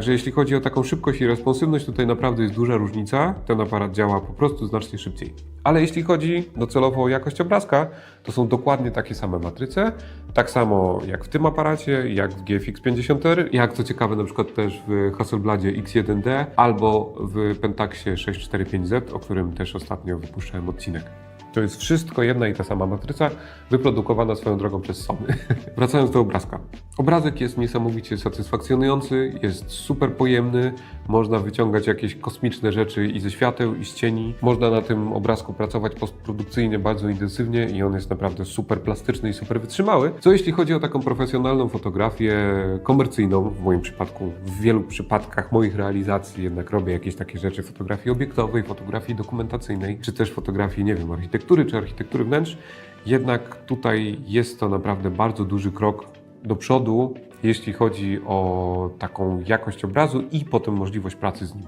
Także jeśli chodzi o taką szybkość i responsywność, tutaj naprawdę jest duża różnica. Ten aparat działa po prostu znacznie szybciej. Ale jeśli chodzi docelowo o jakość obrazka, to są dokładnie takie same matryce. Tak samo jak w tym aparacie, jak w GFX 50R, jak co ciekawe na przykład też w Hasselbladzie X1D albo w Pentaxie 645Z, o którym też ostatnio wypuszczałem odcinek. To jest wszystko jedna i ta sama matryca, wyprodukowana swoją drogą przez Sony. Wracając do obrazka. Obrazek jest niesamowicie satysfakcjonujący, jest super pojemny, można wyciągać jakieś kosmiczne rzeczy i ze świateł, i z cieni. Można na tym obrazku pracować postprodukcyjnie bardzo intensywnie i on jest naprawdę super plastyczny i super wytrzymały. Co jeśli chodzi o taką profesjonalną fotografię komercyjną, w moim przypadku, w wielu przypadkach moich realizacji jednak robię jakieś takie rzeczy fotografii obiektowej, fotografii dokumentacyjnej, czy też fotografii, nie wiem, architektury, czy architektury wnętrz. Jednak tutaj jest to naprawdę bardzo duży krok do przodu, jeśli chodzi o taką jakość obrazu i potem możliwość pracy z nim.